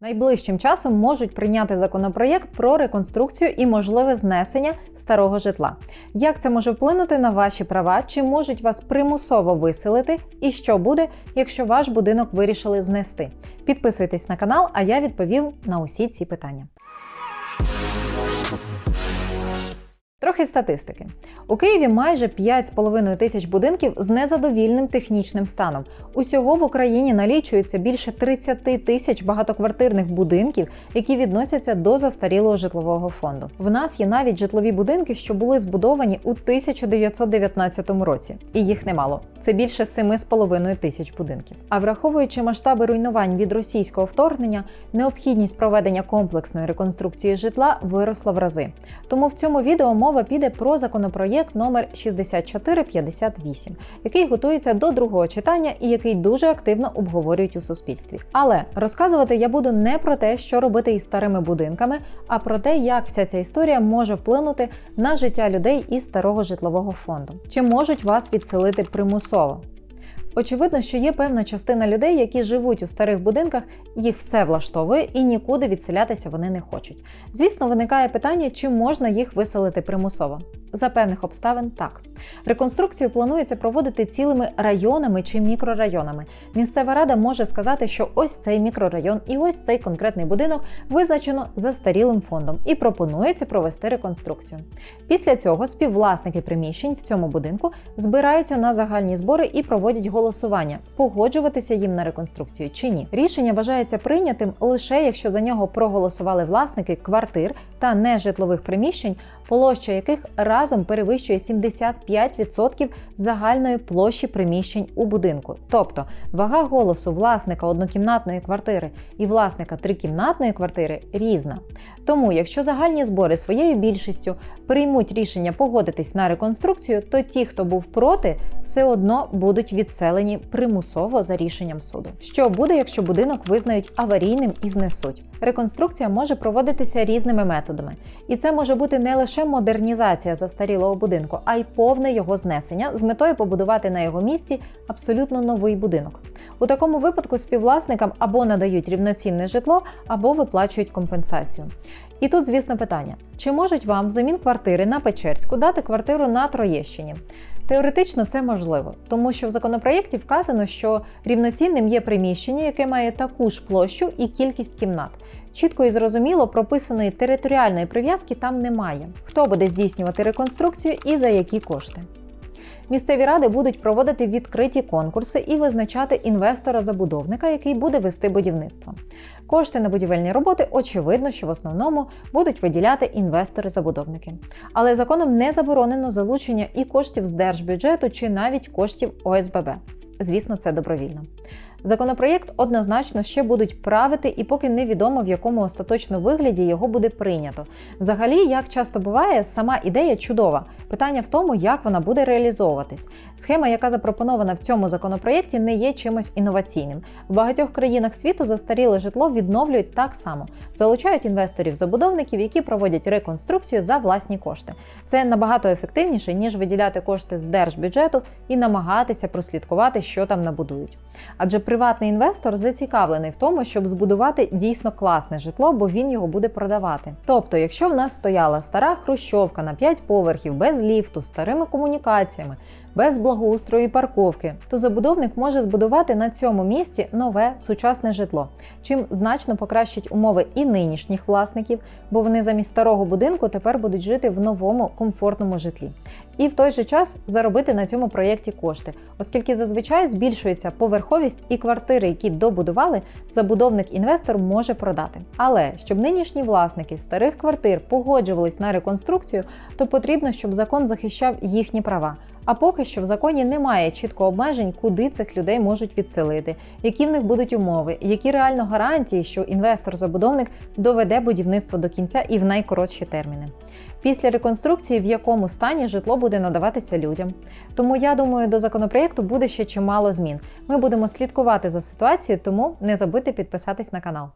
Найближчим часом можуть прийняти законопроєкт про реконструкцію і можливе знесення старого житла. Як це може вплинути на ваші права? Чи можуть вас примусово виселити? І що буде, якщо ваш будинок вирішили знести? Підписуйтесь на канал, а я відповів на усі ці питання. Трохи статистики. У Києві майже 5,5 тисяч будинків з незадовільним технічним станом. Усього в Україні налічується більше 30 тисяч багатоквартирних будинків, які відносяться до застарілого житлового фонду. В нас є навіть житлові будинки, що були збудовані у 1919 році, і їх немало. Це більше 7,5 тисяч будинків. А враховуючи масштаби руйнувань від російського вторгнення, необхідність проведення комплексної реконструкції житла виросла в рази. Тому в цьому відео мова піде про законопроєкт номер 6458, який готується до другого читання і який дуже активно обговорюють у суспільстві. Але розказувати я буду не про те, що робити із старими будинками, а про те, як вся ця історія може вплинути на життя людей із старого житлового фонду. Чи можуть вас відселити примусово? Очевидно, що є певна частина людей, які живуть у старих будинках, їх все влаштовує і нікуди відселятися вони не хочуть. Звісно, виникає питання, чи можна їх виселити примусово. За певних обставин так. Реконструкцію планується проводити цілими районами чи мікрорайонами. Місцева рада може сказати, що ось цей мікрорайон і ось цей конкретний будинок визначено застарілим фондом і пропонується провести реконструкцію. Після цього співвласники приміщень в цьому будинку збираються на загальні збори і проводять голосування, погоджуватися їм на реконструкцію чи ні. Рішення вважається прийнятим лише якщо за нього проголосували власники квартир та нежитлових приміщень, площа яких разом перевищує 75% загальної площі приміщень у будинку. Тобто вага голосу власника однокімнатної квартири і власника трикімнатної квартири різна. Тому, якщо загальні збори своєю більшістю приймуть рішення погодитись на реконструкцію, то ті, хто був проти, все одно будуть відселені примусово за рішенням суду. Що буде, якщо будинок визнають аварійним і знесуть? Реконструкція може проводитися різними методами, і це може бути не лише модернізація застарілого будинку, а й повне його знесення з метою побудувати на його місці абсолютно новий будинок. У такому випадку співвласникам або надають рівноцінне житло, або виплачують компенсацію. І тут, звісно, питання: чи можуть вам взамін квартири на Печерську дати квартиру на Троєщині? Теоретично це можливо, тому що в законопроєкті вказано, що рівноцінним є приміщення, яке має таку ж площу і кількість кімнат. Чітко і зрозуміло прописаної територіальної прив'язки там немає. Хто буде здійснювати реконструкцію і за які кошти? Місцеві ради будуть проводити відкриті конкурси і визначати інвестора-забудовника, який буде вести будівництво. Кошти на будівельні роботи, очевидно, що в основному будуть виділяти інвестори-забудовники. Але законом не заборонено залучення і коштів з держбюджету чи навіть коштів ОСББ. Звісно, це добровільно. Законопроєкт однозначно ще будуть правити, і поки невідомо в якому остаточно вигляді його буде прийнято. Взагалі, як часто буває, сама ідея чудова. Питання в тому, як вона буде реалізовуватись. Схема, яка запропонована в цьому законопроєкті, не є чимось інноваційним. В багатьох країнах світу застаріле житло відновлюють так само, залучають інвесторів-забудовників, які проводять реконструкцію за власні кошти. Це набагато ефективніше ніж виділяти кошти з держбюджету і намагатися прослідкувати, що там набудують. Адже приватний інвестор зацікавлений в тому, щоб збудувати дійсно класне житло, бо він його буде продавати. Тобто, якщо в нас стояла стара хрущовка на 5 поверхів без ліфту, старими комунікаціями, без благоустрою і парковки, то забудовник може збудувати на цьому місці нове сучасне житло, чим значно покращить умови і нинішніх власників, бо вони замість старого будинку тепер будуть жити в новому комфортному житлі. І в той же час заробити на цьому проєкті кошти, оскільки зазвичай збільшується поверховість квартири, які добудували, забудовник-інвестор може продати. Але щоб нинішні власники старих квартир погоджувались на реконструкцію, то потрібно, щоб закон захищав їхні права. А поки що в законі немає чітко обмежень, куди цих людей можуть відселити, які в них будуть умови, які реально гарантії, що інвестор-забудовник доведе будівництво до кінця і в найкоротші терміни. Після реконструкції, в якому стані житло буде надаватися людям. Тому я думаю, до законопроєкту буде ще чимало змін. Ми будемо слідкувати за ситуацією, тому не забудьте підписатись на канал.